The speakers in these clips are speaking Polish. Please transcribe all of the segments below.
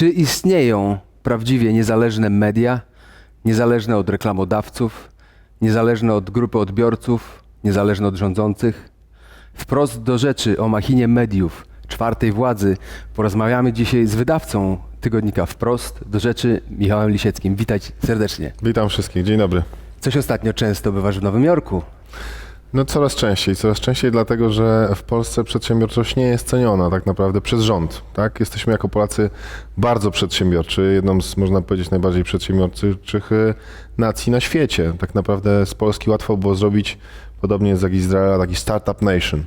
Czy istnieją prawdziwie niezależne media, niezależne od reklamodawców, niezależne od grupy odbiorców, niezależne od rządzących? Wprost do rzeczy o machinie mediów, czwartej władzy, porozmawiamy dzisiaj z wydawcą tygodnika Wprost do rzeczy Michałem Lisieckim. Witajcie serdecznie. Witam wszystkich, dzień dobry. Coś ostatnio często bywasz w Nowym Jorku. No coraz częściej, coraz częściej dlatego, że w Polsce przedsiębiorczość nie jest ceniona tak naprawdę przez rząd. Tak? Jesteśmy jako Polacy bardzo przedsiębiorczy, jedną z, można powiedzieć, najbardziej przedsiębiorczych y, nacji na świecie. Tak naprawdę z Polski łatwo było zrobić, podobnie jak Izraela, taki startup nation.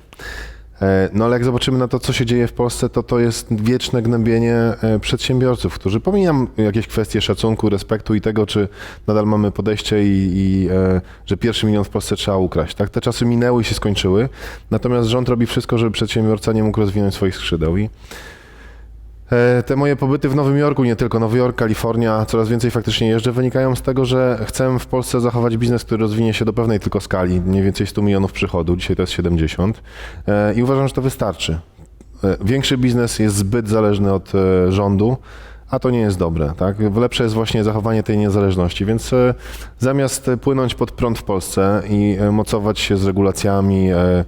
E, No ale jak zobaczymy na to, co się dzieje w Polsce, to to jest wieczne gnębienie e, przedsiębiorców, którzy pomijam jakieś kwestie szacunku, respektu i tego, czy nadal mamy podejście i, i e, że pierwszy milion w Polsce trzeba ukraść. Tak, te czasy minęły i się skończyły, natomiast rząd robi wszystko, żeby przedsiębiorca nie mógł rozwinąć swoich skrzydeł. I te moje pobyty w Nowym Jorku, nie tylko Nowy Jork, Kalifornia, coraz więcej faktycznie jeżdżę, wynikają z tego, że chcę w Polsce zachować biznes, który rozwinie się do pewnej tylko skali, mniej więcej 100 milionów przychodu, dzisiaj to jest 70 e, i uważam, że to wystarczy. E, Większy biznes jest zbyt zależny od e, rządu, a to nie jest dobre. Tak? Lepsze jest właśnie zachowanie tej niezależności, więc e, zamiast e, płynąć pod prąd w Polsce i e, mocować się z regulacjami, e, e,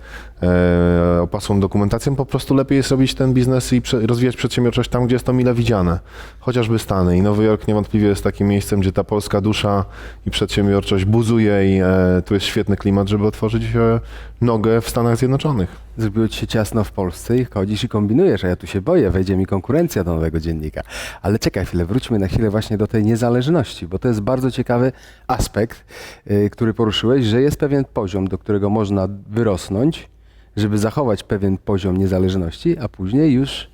opasłą dokumentacją, po prostu lepiej jest robić ten biznes i rozwijać przedsiębiorczość tam, gdzie jest to mile widziane. Chociażby Stany. I Nowy Jork niewątpliwie jest takim miejscem, gdzie ta polska dusza i przedsiębiorczość buzuje i e, tu jest świetny klimat, żeby otworzyć e, nogę w Stanach Zjednoczonych. Zrobiło ci się ciasno w Polsce i chodzisz i kombinujesz, a ja tu się boję, wejdzie mi konkurencja do nowego dziennika. Ale czekaj chwilę, wróćmy na chwilę właśnie do tej niezależności, bo to jest bardzo ciekawy aspekt, yy, który poruszyłeś, że jest pewien poziom, do którego można wyrosnąć, żeby zachować pewien poziom niezależności, a później już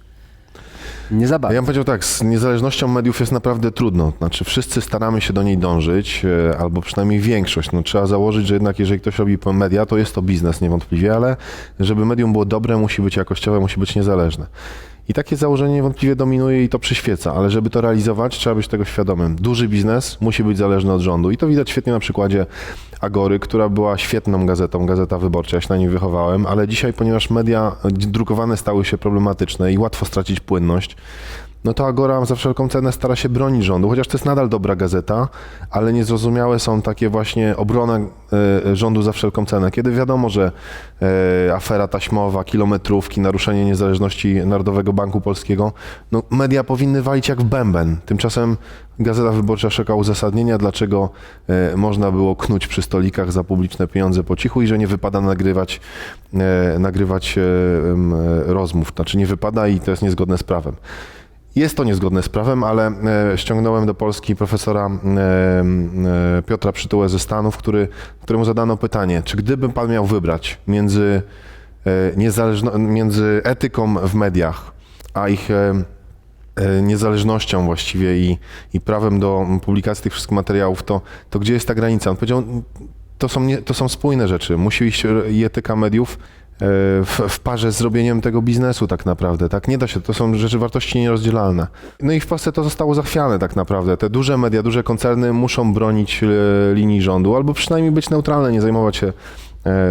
nie za Ja bardzo. bym powiedział tak, z niezależnością mediów jest naprawdę trudno. Znaczy wszyscy staramy się do niej dążyć, e, albo przynajmniej większość. No, trzeba założyć, że jednak jeżeli ktoś robi media, to jest to biznes niewątpliwie, ale żeby medium było dobre, musi być jakościowe, musi być niezależne. I takie założenie niewątpliwie dominuje i to przyświeca, ale żeby to realizować, trzeba być tego świadomym. Duży biznes musi być zależny od rządu i to widać świetnie na przykładzie Agory, która była świetną gazetą, Gazeta Wyborcza, ja się na niej wychowałem, ale dzisiaj, ponieważ media drukowane stały się problematyczne i łatwo stracić płynność, no to Agora za wszelką cenę stara się bronić rządu, chociaż to jest nadal dobra gazeta, ale niezrozumiałe są takie właśnie obrona e, rządu za wszelką cenę. Kiedy wiadomo, że e, afera taśmowa, kilometrówki, naruszenie niezależności Narodowego Banku Polskiego, no media powinny walić jak w bęben. Tymczasem Gazeta Wyborcza szuka uzasadnienia, dlaczego e, można było knuć przy stolikach za publiczne pieniądze po cichu i że nie wypada nagrywać, nagrywać rozmów. Znaczy nie wypada i to jest niezgodne z prawem. Jest to niezgodne z prawem, ale e, ściągnąłem do Polski profesora e, e, Piotra Przytułę ze Stanów, który, któremu zadano pytanie, czy gdyby pan miał wybrać między, niezależno, między etyką w mediach, a ich niezależnością właściwie i, i prawem do publikacji tych wszystkich materiałów, to, to gdzie jest ta granica? On powiedział, to są, nie, to są spójne rzeczy. Musi iść i etyka mediów w, w parze z robieniem tego biznesu tak naprawdę, tak? Nie da się, to są rzeczy wartości nierozdzielalne. No i w Polsce to zostało zachwiane tak naprawdę. Te duże media, duże koncerny muszą bronić e, linii rządu, albo przynajmniej być neutralne, nie zajmować się e,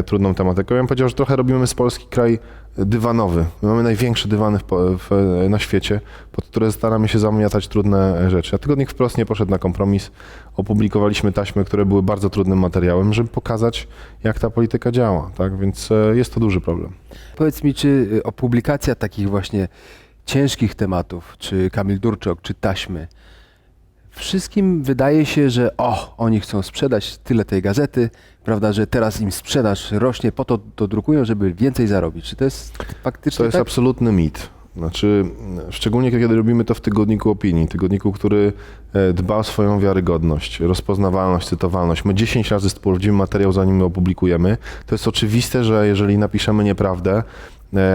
trudną tematyką. Ja bym powiedział, że trochę robimy z Polski kraj dywanowy. My mamy największe dywany w, w, na świecie, pod które staramy się zamiatać trudne rzeczy. A Tygodnik wprost nie poszedł na kompromis. Opublikowaliśmy taśmy, które były bardzo trudnym materiałem, żeby pokazać, jak ta polityka działa. Tak? Więc e, jest to duży problem. Powiedz mi, czy y, o publikacja takich właśnie ciężkich tematów, czy Kamil Durczok, czy taśmy, wszystkim wydaje się, że o, oni chcą sprzedać tyle tej gazety, prawda, że teraz im sprzedaż rośnie, po to to drukują, żeby więcej zarobić. Czy to jest faktycznie To jest tak? absolutny mit. Znaczy, szczególnie kiedy robimy to w tygodniku opinii, tygodniku, który e, dba o swoją wiarygodność, rozpoznawalność, cytowalność. My 10 razy sprawdzimy materiał, zanim my opublikujemy. To jest oczywiste, że jeżeli napiszemy nieprawdę,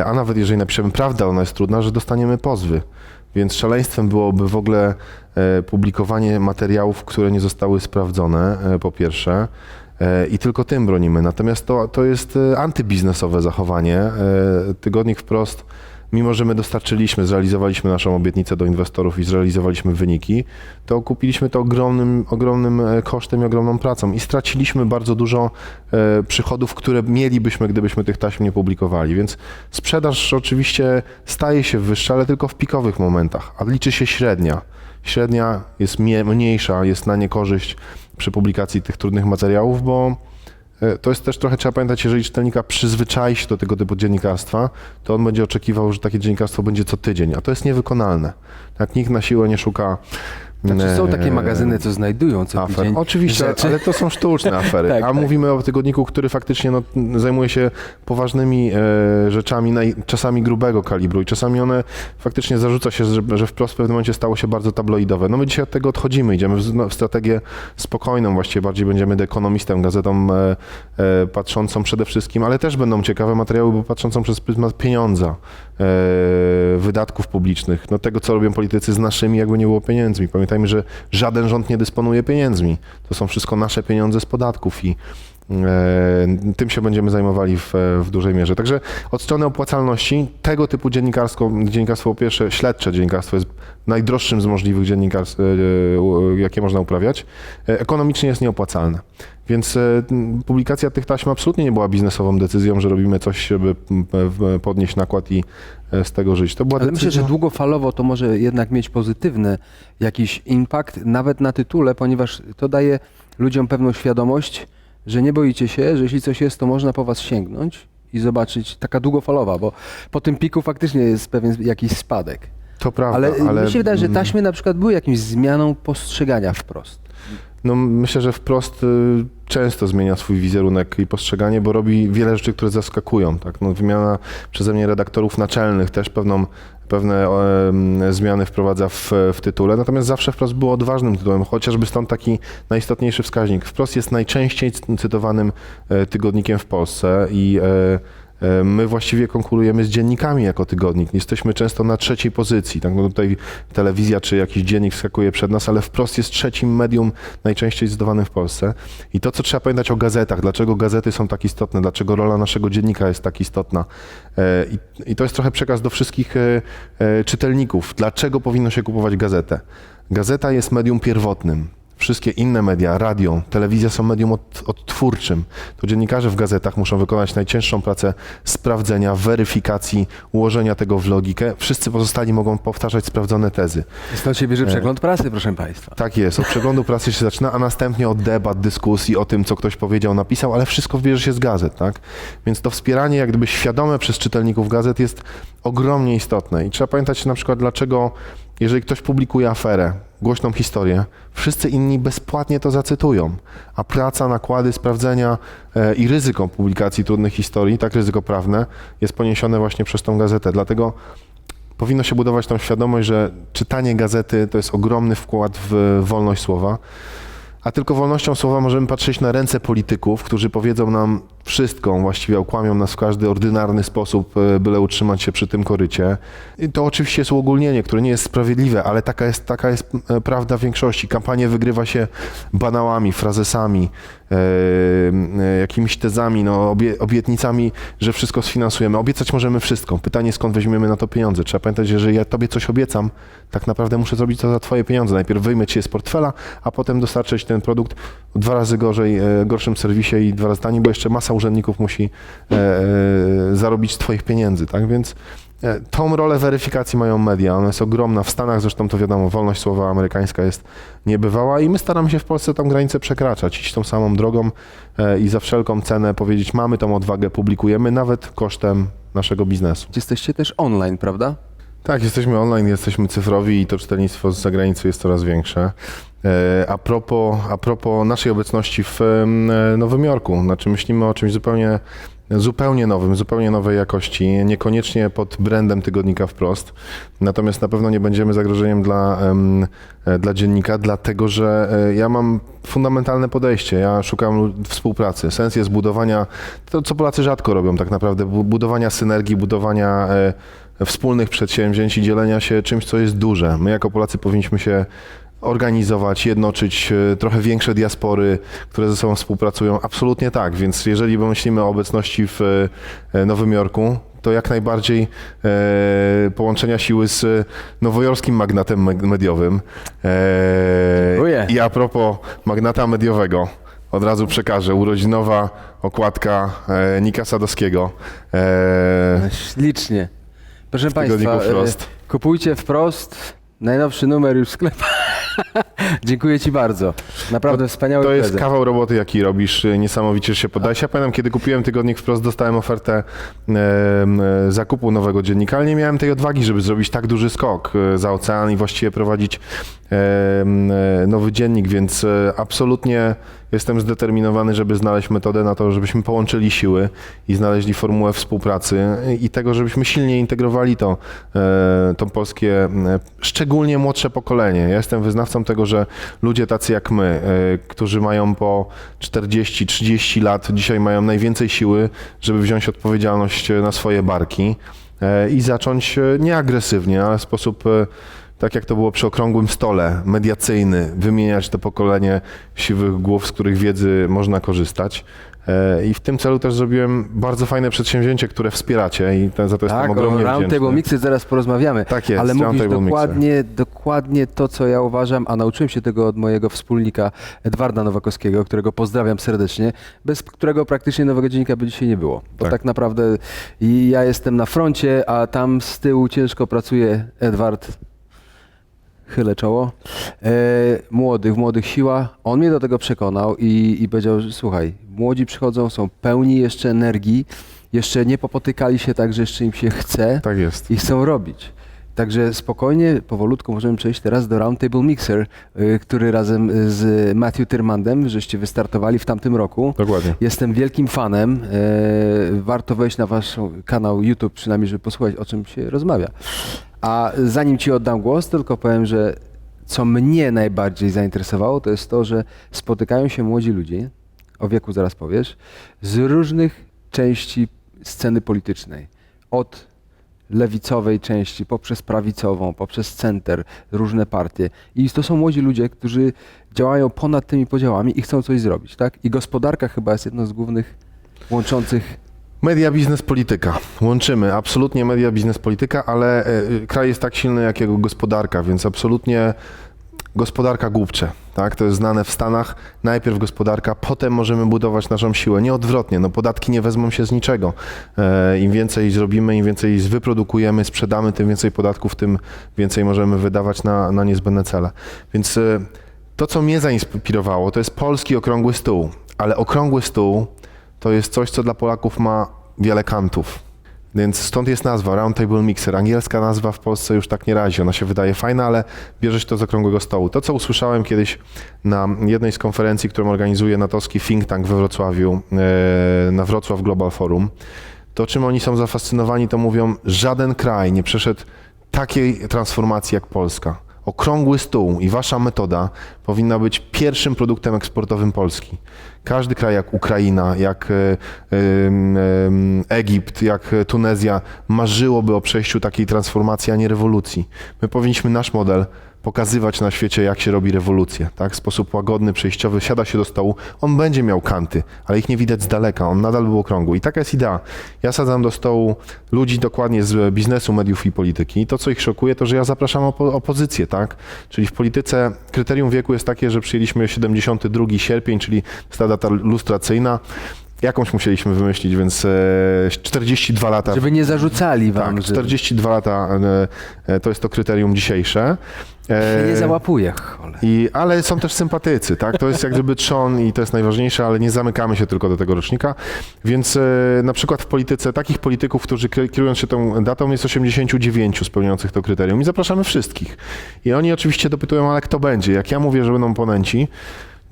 a nawet jeżeli napiszemy prawdę, ona jest trudna, że dostaniemy pozwy. Więc szaleństwem byłoby w ogóle e, publikowanie materiałów, które nie zostały sprawdzone, e, po pierwsze. E, I tylko tym bronimy. Natomiast to, to jest e, antybiznesowe zachowanie. E, Tygodnik wprost mimo że my dostarczyliśmy, zrealizowaliśmy naszą obietnicę do inwestorów i zrealizowaliśmy wyniki, to kupiliśmy to ogromnym, ogromnym e, kosztem i ogromną pracą i straciliśmy bardzo dużo e, przychodów, które mielibyśmy, gdybyśmy tych taśm nie publikowali. Więc sprzedaż oczywiście staje się wyższa, ale tylko w pikowych momentach, a liczy się średnia. Średnia jest mniejsza, jest na niekorzyść przy publikacji tych trudnych materiałów, bo to jest też trochę, trzeba pamiętać, jeżeli czytelnika przyzwyczai się do tego typu dziennikarstwa, to on będzie oczekiwał, że takie dziennikarstwo będzie co tydzień, a to jest niewykonalne. Tak, nikt na siłę nie szuka Znaczy są takie e, magazyny, co znajdują co afer. tydzień Oczywiście, rzeczy. ale to są sztuczne afery. Tak, A tak. mówimy o tygodniku, który faktycznie no, zajmuje się poważnymi e, rzeczami, naj, czasami grubego kalibru i czasami one faktycznie zarzuca się, że, że wprost w pewnym momencie stało się bardzo tabloidowe. No my dzisiaj od tego odchodzimy, idziemy w, no, w strategię spokojną, właściwie bardziej będziemy The Economistem, gazetą e, e, patrzącą przede wszystkim, ale też będą ciekawe materiały, bo patrzącą przez pryzmat pieniądza, e, wydatków publicznych, no tego, co robią politycy z naszymi, jakby nie było pieniędzmi. Pamiętajmy, że żaden rząd nie dysponuje pieniędzmi. To są wszystko nasze pieniądze z podatków i tym się będziemy zajmowali w, w dużej mierze. Także od strony opłacalności tego typu dziennikarstwo, dziennikarstwo po pierwsze śledcze dziennikarstwo jest najdroższym z możliwych dziennikarstw, e, e, jakie można uprawiać. E, Ekonomicznie jest nieopłacalne. Więc e, publikacja tych taśm absolutnie nie była biznesową decyzją, że robimy coś, żeby podnieść nakład i e, z tego żyć. To była Ale myślę, że decyzja- długofalowo to może jednak mieć pozytywny jakiś impact, nawet na tytule, ponieważ to daje ludziom pewną świadomość, że nie boicie się, że jeśli coś jest, to można po was sięgnąć i zobaczyć, taka długofalowa, bo po tym piku faktycznie jest pewien jakiś spadek. To prawda, Ale, ale, mi się wydaje, że mm, taśmy na przykład były jakimś zmianą postrzegania wprost. No, myślę, że wprost y, często zmienia swój wizerunek i postrzeganie, bo robi wiele rzeczy, które zaskakują. Tak? No, wymiana przeze mnie redaktorów naczelnych też pewną, pewne zmiany wprowadza w, w tytule, natomiast zawsze wprost było odważnym tytułem, chociażby stąd taki najistotniejszy wskaźnik. Wprost jest najczęściej cy- cytowanym e, tygodnikiem w Polsce i e, My właściwie konkurujemy z dziennikami jako tygodnik. Jesteśmy często na trzeciej pozycji. Tak? No tutaj telewizja czy jakiś dziennik wskakuje przed nas, ale wprost jest trzecim medium najczęściej cytowanym w Polsce. I to, co trzeba pamiętać o gazetach, dlaczego gazety są tak istotne, dlaczego rola naszego dziennika jest tak istotna. E, I, i to jest trochę przekaz do wszystkich e, e, czytelników. Dlaczego powinno się kupować gazetę? Gazeta jest medium pierwotnym. Wszystkie inne media, radio, telewizja są medium od, odtwórczym. To dziennikarze w gazetach muszą wykonać najcięższą pracę sprawdzenia, weryfikacji, ułożenia tego w logikę. Wszyscy pozostali mogą powtarzać sprawdzone tezy. Stąd się bierze przegląd prasy, proszę Państwa. Tak jest, od przeglądu prasy się zaczyna, a następnie od debat, dyskusji o tym, co ktoś powiedział, napisał, ale wszystko bierze się z gazet, tak? Więc to wspieranie jak gdyby świadome przez czytelników gazet jest ogromnie istotne i trzeba pamiętać na przykład dlaczego, jeżeli ktoś publikuje aferę, głośną historię, wszyscy inni bezpłatnie to zacytują, a praca, nakłady, sprawdzenia e, i ryzyko publikacji trudnych historii, tak ryzyko prawne, jest poniesione właśnie przez tą gazetę, dlatego powinno się budować tą świadomość, że czytanie gazety to jest ogromny wkład w wolność słowa. A tylko wolnością słowa możemy patrzeć na ręce polityków, którzy powiedzą nam wszystko, właściwie okłamią nas w każdy ordynarny sposób, e, byle utrzymać się przy tym korycie. I to oczywiście jest uogólnienie, które nie jest sprawiedliwe, ale taka jest, taka jest e, prawda większości. Kampanię wygrywa się banałami, frazesami, e, jakimiś tezami, no, obie, obietnicami, że wszystko sfinansujemy. Obiecać możemy wszystko. Pytanie, skąd weźmiemy na to pieniądze. Trzeba pamiętać, że ja tobie coś obiecam, tak naprawdę muszę zrobić to za twoje pieniądze. Najpierw wyjmę ci je z portfela, a potem dostarczyć ten produkt dwa razy gorzej, gorszym serwisie i dwa razy taniej, bo jeszcze masa urzędników musi e, e, zarobić z twoich pieniędzy, tak? Więc e, tą rolę weryfikacji mają media. Ona jest ogromna. W Stanach zresztą to wiadomo, wolność słowa amerykańska jest niebywała i my staramy się w Polsce tą granicę przekraczać, iść tą samą drogą i za wszelką cenę powiedzieć, mamy tą odwagę, publikujemy, nawet kosztem naszego biznesu. Jesteście też online, prawda? Tak, jesteśmy online, jesteśmy cyfrowi i to czytelnictwo z zagranicy jest coraz większe. E, A propos, a propos naszej obecności w e, Nowym Jorku, znaczy myślimy o czymś zupełnie, zupełnie nowym, zupełnie nowej jakości, niekoniecznie pod brandem tygodnika wprost, natomiast na pewno nie będziemy zagrożeniem dla, e, dla dziennika, dlatego że ja mam fundamentalne podejście, ja szukam współpracy. Sens jest budowania, to co Polacy rzadko robią tak naprawdę, bu- budowania synergii, budowania wspólnych przedsięwzięć i dzielenia się czymś, co jest duże. My jako Polacy powinniśmy się organizować, jednoczyć e, trochę większe diaspory, które ze sobą współpracują. Absolutnie tak, więc jeżeli myślimy o obecności w e, Nowym Jorku, to jak najbardziej e, połączenia siły z nowojorskim magnatem me- mediowym. E. I a propos magnata mediowego, od razu przekażę, urodzinowa okładka e, Nika Sadowskiego. E, Ślicznie. Proszę tygodniku Państwa, Frost. e, kupujcie wprost. Najnowszy numer już w sklepach. Dziękuję Ci bardzo. Naprawdę wspaniały To jest prezent. kawał roboty, jaki robisz, y, niesamowicie się podajesz. Ja pamiętam, kiedy kupiłem tygodnik wprost, dostałem ofertę em, e, zakupu nowego dziennika, ale nie miałem tej odwagi, żeby zrobić tak duży skok e, za ocean i właściwie prowadzić em, e, nowy dziennik, więc e, absolutnie jestem zdeterminowany, żeby znaleźć metodę na to, żebyśmy połączyli siły i znaleźli formułę współpracy i tego, żebyśmy silnie integrowali to, e, to polskie, e, szczególnie młodsze pokolenie. Ja jestem wyznawcą tego, że ludzie tacy jak my, e, którzy mają po 40-30 lat, dzisiaj mają najwięcej siły, żeby wziąć odpowiedzialność e, na swoje barki e, i zacząć nie agresywnie, ale w sposób tak jak to było przy okrągłym stole, mediacyjny, wymieniać to pokolenie siwych głów, z których wiedzy można korzystać. E, I w tym celu też zrobiłem bardzo fajne przedsięwzięcie, które wspieracie i za to jestem Tak, o ogromnie Roundtable wdzięczny. Mixy zaraz porozmawiamy. Tak jest, ale mówisz Mixer. dokładnie, dokładnie to, co ja uważam, a nauczyłem się tego od mojego wspólnika Edwarda Nowakowskiego, którego pozdrawiam serdecznie, bez którego praktycznie nowego dziennika by dzisiaj nie było. Bo tak, Tak. naprawdę i ja jestem na froncie, a tam z tyłu ciężko pracuje Edward. Chylę czoło. E, młodych, młodych siła. On mnie do tego przekonał i, i powiedział, że słuchaj, młodzi przychodzą, są pełni jeszcze energii, jeszcze nie popotykali się tak, że jeszcze im się chce Tak jest. i chcą robić. Także spokojnie, powolutku możemy przejść teraz do Roundtable Mixer, y, który razem z Matthew Tyrmandem, żeście wystartowali w tamtym roku. Dokładnie. Jestem wielkim fanem. e, Warto wejść na wasz kanał YouTube, przynajmniej, żeby posłuchać, o czym się rozmawia. A zanim ci oddam głos, tylko powiem, że co mnie najbardziej zainteresowało, to jest to, że spotykają się młodzi ludzie, o wieku zaraz powiesz, z różnych części sceny politycznej. Od lewicowej części, poprzez prawicową, poprzez center, różne partie. I to są młodzi ludzie, którzy działają ponad tymi podziałami i chcą coś zrobić, tak? I gospodarka chyba jest jedną z głównych łączących. Media, biznes, polityka. Łączymy absolutnie media, biznes, polityka, ale e, kraj jest tak silny jak jego gospodarka, więc absolutnie gospodarka głupcze. Tak? To jest znane w Stanach. Najpierw gospodarka, potem możemy budować naszą siłę. Nie odwrotnie. No, podatki nie wezmą się z niczego. E, Im więcej zrobimy, im więcej wyprodukujemy, sprzedamy, tym więcej podatków, tym więcej możemy wydawać na, na niezbędne cele. Więc e, to, co mnie zainspirowało, to jest polski okrągły stół. Ale okrągły stół to jest coś, co dla Polaków ma wiele kantów. Więc stąd jest nazwa Roundtable Mixer. Angielska nazwa w Polsce już tak nie razi. Ona się wydaje fajna, ale bierze się to z okrągłego stołu. To, co usłyszałem kiedyś na jednej z konferencji, którą organizuje natowski think tank we Wrocławiu, e, na Wrocław Global Forum, to czym oni są zafascynowani, to mówią, żaden kraj nie przeszedł takiej transformacji jak Polska. Okrągły stół i wasza metoda powinna być pierwszym produktem eksportowym Polski. Każdy kraj jak Ukraina, jak e, Egipt, jak Tunezja marzyłoby o przejściu takiej transformacji, a nie rewolucji. My powinniśmy nasz model pokazywać na świecie, jak się robi rewolucję, tak? W sposób łagodny, przejściowy, siada się do stołu, on będzie miał kanty, ale ich nie widać z daleka, on nadal był okrągły. I taka jest idea. Ja sadzam do stołu ludzi dokładnie z biznesu, mediów i polityki. I to, co ich szokuje, to, że ja zapraszam opo- opozycję, tak? Czyli w polityce kryterium wieku jest takie, że przyjęliśmy 72 sierpień, czyli ta data lustracyjna. Jakąś musieliśmy wymyślić, więc e, 42 lata Żeby nie zarzucali wam, tak, że 42 lata e, e, to jest to kryterium dzisiejsze. E, się nie załapuje. Cholera. i, ale są też sympatycy, tak? To jest jak gdyby trzon i to jest najważniejsze, ale nie zamykamy się tylko do tego rocznika. Więc e, na przykład w polityce takich polityków, którzy kierując się tą datą, jest 89 spełniających to kryterium i zapraszamy wszystkich. I oni oczywiście dopytują, ale kto będzie? Jak ja mówię, że będą ponenci,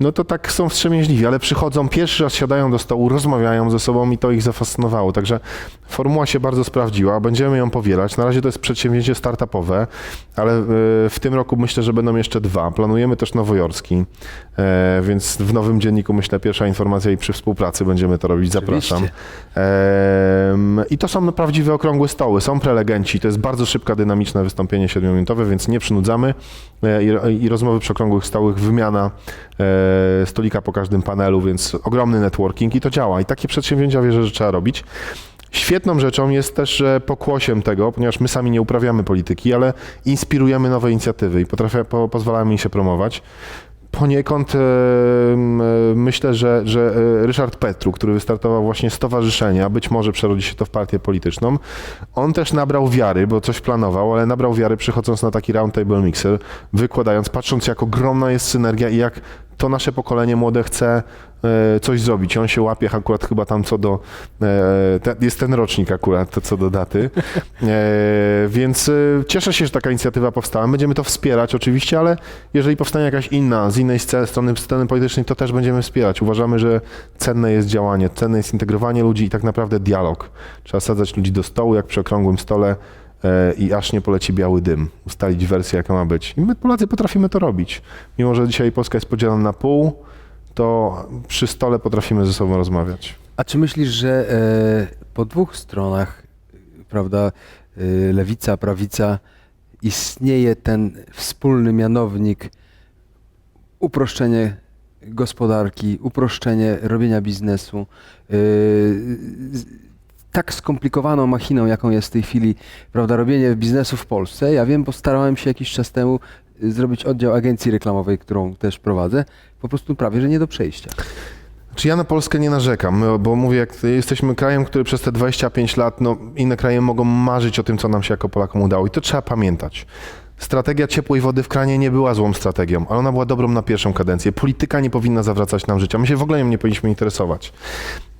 no to tak są wstrzemięźliwi, ale przychodzą, pierwszy raz siadają do stołu, rozmawiają ze sobą i to ich zafascynowało. Także formuła się bardzo sprawdziła, będziemy ją powielać. Na razie to jest przedsięwzięcie startupowe, ale e, w tym roku myślę, że będą jeszcze dwa. Planujemy też nowojorski, e, więc w nowym dzienniku myślę pierwsza informacja i przy współpracy będziemy to robić. Zapraszam. I to są prawdziwe okrągłe stoły, są prelegenci, to jest bardzo szybka, dynamiczne wystąpienie siedmiominutowe, więc nie przynudzamy e, i, rozmowy przy okrągłych stołach, wymiana stolika po każdym panelu, więc ogromny networking i to działa. I takie przedsięwzięcia wierzę, że trzeba robić. Świetną rzeczą jest też że pokłosiem tego, ponieważ my sami nie uprawiamy polityki, ale inspirujemy nowe inicjatywy i potrafia, po, pozwalamy im się promować. Poniekąd e, e, myślę, że, że e, Ryszard Petru, który wystartował właśnie stowarzyszenie, a być może przerodzi się to w partię polityczną, on też nabrał wiary, bo coś planował, ale nabrał wiary przychodząc na taki roundtable mixer, wykładając, patrząc jak ogromna jest synergia i jak to nasze pokolenie młode chce e, coś zrobić. On się łapie akurat chyba tam co do, e, jest ten rocznik akurat, co do daty. E, więc cieszę się, że taka inicjatywa powstała. Będziemy to wspierać oczywiście, ale jeżeli powstanie jakaś inna, z innej strony sceny politycznej, to też będziemy wspierać. Uważamy, że cenne jest działanie, cenne jest integrowanie ludzi i tak naprawdę dialog. Trzeba sadzać ludzi do stołu, jak przy okrągłym stole i aż nie poleci biały dym. Ustalić wersję, jaka ma być. I my Polacy potrafimy to robić. Mimo, że dzisiaj Polska jest podzielona na pół, to przy stole potrafimy ze sobą rozmawiać. A czy myślisz, że e, po dwóch stronach, prawda, e, lewica, prawica, istnieje ten wspólny mianownik uproszczenie gospodarki, uproszczenie robienia biznesu, e, tak skomplikowaną machiną, jaką jest w tej chwili, prawda, robienie biznesu w Polsce. Ja wiem, bo starałem się jakiś czas temu y, zrobić oddział agencji reklamowej, którą też prowadzę, po prostu prawie, że nie do przejścia. Czy ja na Polskę nie narzekam, no, bo mówię, jak jesteśmy krajem, który przez te 25 lat, no inne kraje mogą marzyć o tym, co nam się jako Polakom udało i to trzeba pamiętać. Strategia ciepłej wody w kranie nie była złą strategią, ale ona była dobrą na pierwszą kadencję. Polityka nie powinna zawracać nam życia. My się w ogóle nią nie powinniśmy interesować.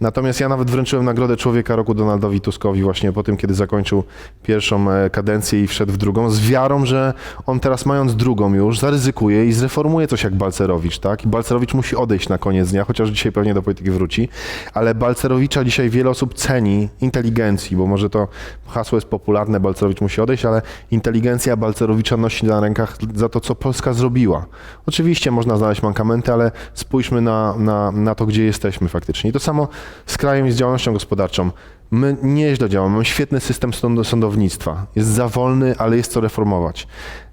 Natomiast ja nawet wręczyłem Nagrodę Człowieka Roku Donaldowi Tuskowi właśnie po tym, kiedy zakończył pierwszą e, kadencję i wszedł w drugą, z wiarą, że on teraz mając drugą już zaryzykuje i zreformuje coś jak Balcerowicz, tak? I Balcerowicz musi odejść na koniec dnia, chociaż dzisiaj pewnie do polityki wróci, ale Balcerowicza dzisiaj wiele osób ceni inteligencji, bo może to hasło jest popularne, Balcerowicz musi odejść, ale inteligencja Balcerowicza nosi na rękach za to, co Polska zrobiła. Oczywiście można znaleźć mankamenty, ale spójrzmy na, na, na to, gdzie jesteśmy faktycznie. I to samo z krajem i z działalnością gospodarczą. My nieźle działamy, mamy świetny system sąd- sądownictwa. Jest za wolny, ale jest co reformować.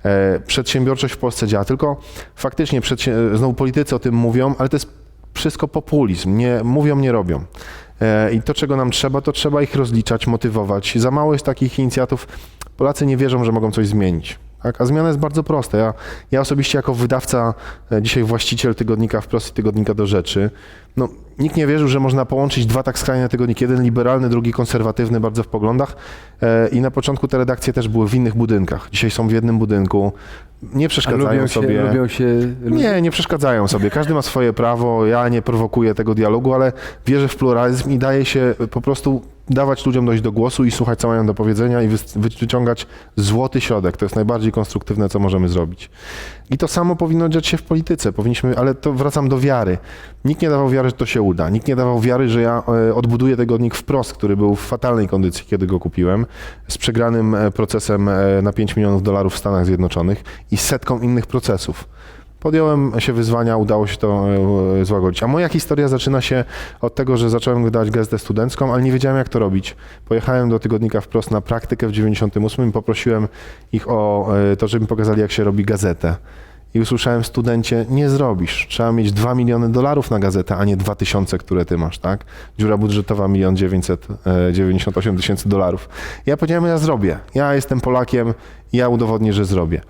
E, przedsiębiorczość w Polsce działa, tylko faktycznie znowu politycy o tym mówią, ale to jest wszystko populizm. Nie, mówią, nie robią. E, I to, czego nam trzeba, to trzeba ich rozliczać, motywować. Za mało jest takich inicjatyw. Polacy nie wierzą, że mogą coś zmienić. Tak? A zmiana jest bardzo prosta. Ja, ja osobiście jako wydawca, e, dzisiaj właściciel tygodnika wprost i tygodnika do rzeczy, no, nikt nie wierzył, że można połączyć dwa tak skrajne tygodniki. Jeden liberalny, drugi konserwatywny, bardzo w poglądach. E, I na początku te redakcje też były w innych budynkach. Dzisiaj są w jednym budynku. Nie przeszkadzają lubią sobie. się, lubią się Nie, nie przeszkadzają sobie. Każdy ma swoje prawo. Ja nie prowokuję tego dialogu, ale wierzę w pluralizm i daje się po prostu dawać ludziom dojść do głosu i słuchać, co mają do powiedzenia i wyciągać złoty środek. To jest najbardziej konstruktywne, co możemy zrobić. I to samo powinno dziać się w polityce. Powinniśmy, ale to wracam do wiary. Nikt nie dawał wiary, że to się uda. Nikt nie dawał wiary, że ja e, odbuduję tygodnik wprost, który był w fatalnej kondycji, kiedy go kupiłem, z przegranym e, procesem e, na 5 milionów dolarów w Stanach Zjednoczonych i setką innych procesów. Podjąłem się wyzwania, udało się to e, złagodzić. A moja historia zaczyna się od tego, że zacząłem wydawać gazetę studencką, ale nie wiedziałem jak to robić. Pojechałem do tygodnika wprost na praktykę w 98 i poprosiłem ich o e, to, żeby mi pokazali jak się robi gazetę. I usłyszałem studencie, nie zrobisz. Trzeba mieć 2 miliony dolarów na gazetę, a nie 2 tysiące, które ty masz, tak? Dziura budżetowa 1 998 tysięcy dolarów. Ja powiedziałem, ja zrobię. Ja jestem Polakiem, ja udowodnię, że zrobię.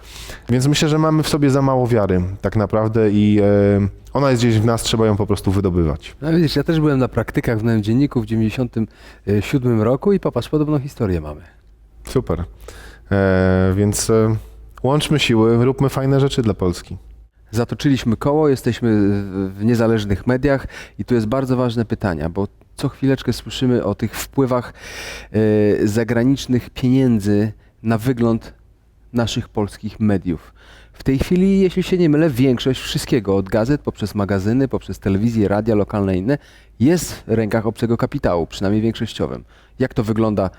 Więc myślę, że mamy w sobie za mało wiary tak naprawdę i e, ona jest gdzieś w nas, trzeba ją po prostu wydobywać. No widzisz, ja też byłem na praktykach w Nowym Dzienniku w 97 roku i popatrz, podobną historię mamy. Super. E, więc e, łączmy siły, róbmy fajne rzeczy dla Polski. Zatoczyliśmy koło, jesteśmy w- niezależnych mediach i tu jest bardzo ważne pytania, bo co chwileczkę słyszymy o tych wpływach e, zagranicznych pieniędzy na wygląd naszych polskich mediów. W tej chwili, jeśli się nie mylę, większość wszystkiego, od gazet, poprzez magazyny, poprzez telewizję, radia lokalne i inne, jest w rękach obcego kapitału, przynajmniej większościowym. Jak to wygląda?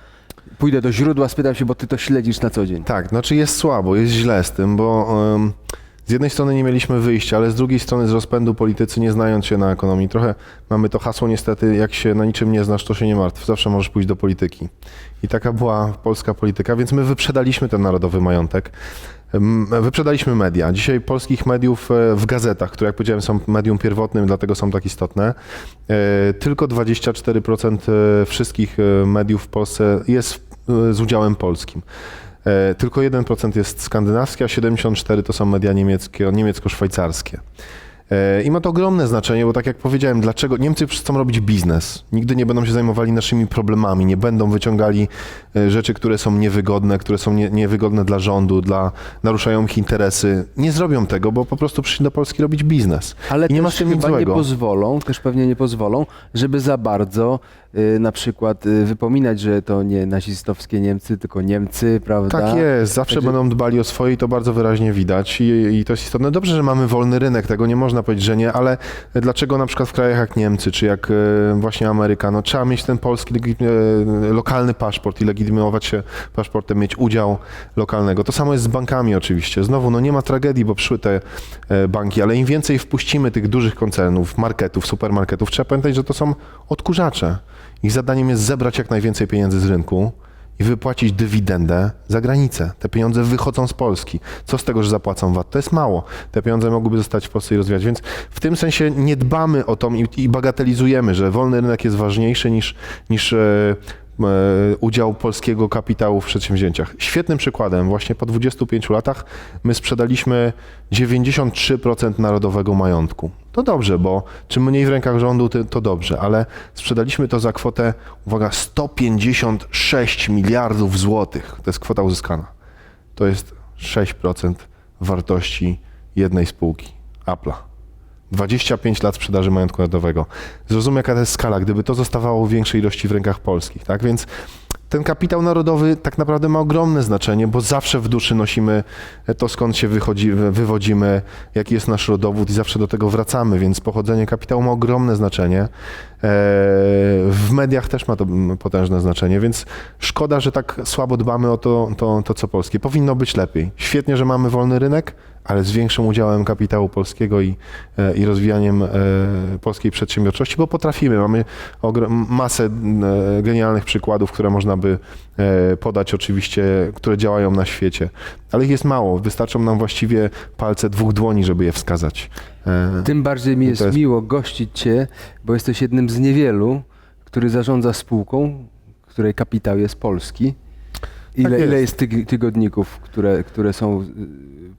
Pójdę do źródła, spytam się, bo ty to śledzisz na co dzień. Tak, znaczy jest słabo, jest źle z tym, bo z jednej strony nie mieliśmy wyjścia, ale z drugiej strony z rozpędu politycy, nie znając się na ekonomii, trochę mamy to hasło niestety, jak się na niczym nie znasz, to się nie martw, zawsze możesz pójść do polityki. I taka była polska polityka, więc my wyprzedaliśmy ten narodowy majątek. Wyprzedaliśmy media. Dzisiaj polskich mediów e, w gazetach, które jak powiedziałem są medium pierwotnym, dlatego są tak istotne, e, tylko 24% e, wszystkich mediów w Polsce jest z udziałem polskim. Tylko 1% jest skandynawskie, a 74% to są media niemieckie, niemiecko-szwajcarskie. E, I ma to ogromne znaczenie, bo tak jak powiedziałem, dlaczego Niemcy chcą robić biznes. Nigdy nie będą się zajmowali naszymi problemami, nie będą wyciągali e, rzeczy, które są niewygodne, które są nie, niewygodne dla rządu, dla, naruszają ich interesy. Nie zrobią tego, bo po prostu przyszli do Polski robić biznes. Ale I nie ma z tym nic chyba nie złego. pozwolą, też pewnie nie pozwolą, żeby za bardzo y, na przykład y, wypominać, że to nie nazistowskie Niemcy, tylko Niemcy, prawda? Tak jest, zawsze będą dbali o swoje i to bardzo wyraźnie widać I, i to jest istotne. Dobrze, że mamy wolny rynek, tego nie można powiedzieć, że nie, ale dlaczego na przykład w krajach jak Niemcy, czy jak e, właśnie Ameryka, no trzeba mieć ten polski e, lokalny paszport i legitymować się paszportem, mieć udział lokalnego. To samo jest z bankami oczywiście. Znowu, no nie ma tragedii, bo przyszły te e, banki, ale im więcej wpuścimy tych dużych koncernów, marketów, supermarketów, trzeba pamiętać, że to są odkurzacze. Ich zadaniem jest zebrać jak najwięcej pieniędzy z rynku, i wypłacić dywidendę za granicę. Te pieniądze wychodzą z Polski. Co z tego, że zapłacą VAT? To jest mało. Te pieniądze mogłyby zostać w Polsce i rozwijać. Więc w tym sensie nie dbamy o to i, bagatelizujemy, że wolny rynek jest ważniejszy niż, niż e, e, udział polskiego kapitału w przedsięwzięciach. Świetnym przykładem, właśnie po 25 latach my sprzedaliśmy 93% narodowego majątku. To dobrze, bo czym mniej w rękach rządu, to dobrze, ale sprzedaliśmy to za kwotę, uwaga, 156 miliardów złotych. To jest kwota uzyskana. To jest 6% wartości jednej spółki, Apple'a. 25 lat sprzedaży majątku narodowego. Zrozum, jaka to jest skala, gdyby to zostawało w większej ilości w rękach polskich, tak? Więc ten kapitał narodowy tak naprawdę ma ogromne znaczenie, bo zawsze w duszy nosimy to, skąd się wychodzi, wywodzimy, jaki jest nasz rodowód i zawsze do tego wracamy, więc pochodzenie kapitału ma ogromne znaczenie. E, W mediach też ma to potężne znaczenie, więc szkoda, że tak słabo dbamy o to, to, to co polskie. Powinno być lepiej. Świetnie, że mamy wolny rynek, ale z większym udziałem kapitału polskiego i, e, i rozwijaniem e, polskiej przedsiębiorczości, bo potrafimy. Mamy masę e, genialnych przykładów, które można by podać oczywiście, które działają na świecie, ale ich jest mało. Wystarczą nam właściwie palce dwóch dłoni, żeby je wskazać. Tym bardziej mi jest, jest- miło gościć Cię, bo jesteś jednym z niewielu, który zarządza spółką, której kapitał jest polski. Ile, Tak jest. ile jest tyg- tygodników, które, które są y,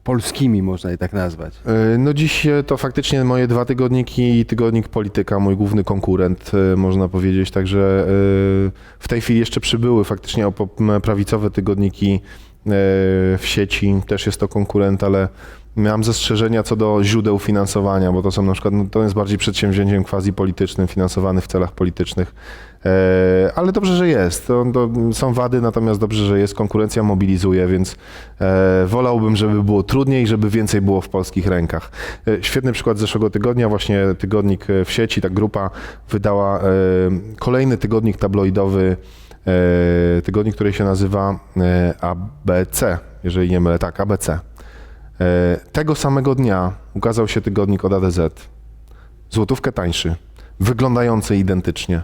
polskimi, można je tak nazwać? E, No dziś e, to faktycznie moje dwa tygodniki i tygodnik Polityka, mój główny konkurent, e, można powiedzieć. Także w tej chwili jeszcze przybyły faktycznie prawicowe tygodniki w sieci, też jest to konkurent, ale miałem zastrzeżenia co do źródeł finansowania, bo to są na przykład, no, to jest bardziej przedsięwzięciem quasi politycznym, finansowany w celach politycznych. E, Ale dobrze, że jest. To, to są wady, natomiast dobrze, że jest. Konkurencja mobilizuje, więc e, wolałbym, żeby było trudniej, żeby więcej było w polskich rękach. E, świetny przykład z zeszłego tygodnia. Właśnie tygodnik w sieci, ta grupa wydała kolejny tygodnik tabloidowy, tygodnik, który się nazywa ABC, jeżeli nie mylę, tak, ABC. E, tego samego dnia ukazał się tygodnik od ADZ. Złotówkę tańszy, wyglądający identycznie.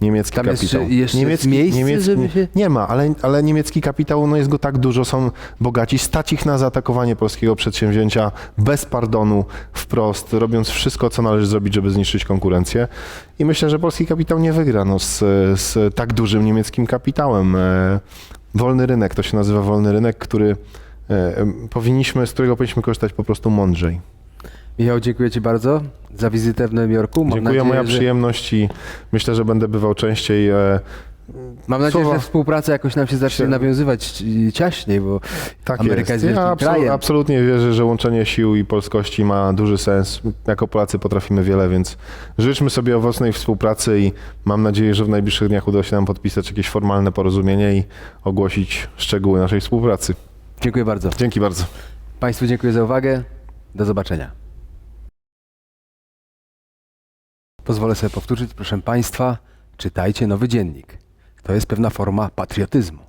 Niemiecki Tam kapitał. jeszcze- jeszcze niemiecki, miejsce, niemiecki, żeby się- Nie ma, ale, ale niemiecki kapitał, no jest go tak dużo, są bogaci. Stać ich na zaatakowanie polskiego przedsięwzięcia bez pardonu, wprost, robiąc wszystko, co należy zrobić, żeby zniszczyć konkurencję. I myślę, że polski kapitał nie wygra no, z, z tak dużym niemieckim kapitałem. E, Wolny rynek, to się nazywa wolny rynek, który powinniśmy, z którego powinniśmy korzystać po prostu mądrzej. Michał, dziękuję Ci bardzo za wizytę w Nowym Jorku. Mam Dziękuję, nadzieję, moja że, przyjemność i myślę, że będę bywał częściej. E, Mam nadzieję, Słowa- że współpraca jakoś nam się zacznie się- nawiązywać ci- ciaśniej, bo Tak Ameryka jest, jest. Ja krajem. absolutnie wierzę, że łączenie sił i polskości ma duży sens. Jako Polacy potrafimy wiele, więc życzmy sobie owocnej współpracy i mam nadzieję, że w najbliższych dniach uda się nam podpisać jakieś formalne porozumienie i ogłosić szczegóły naszej współpracy. Dziękuję bardzo. Dzięki bardzo. Państwu dziękuję za uwagę. Do zobaczenia. Pozwolę sobie powtórzyć, proszę Państwa, czytajcie nowy dziennik. To jest pewna forma patriotyzmu.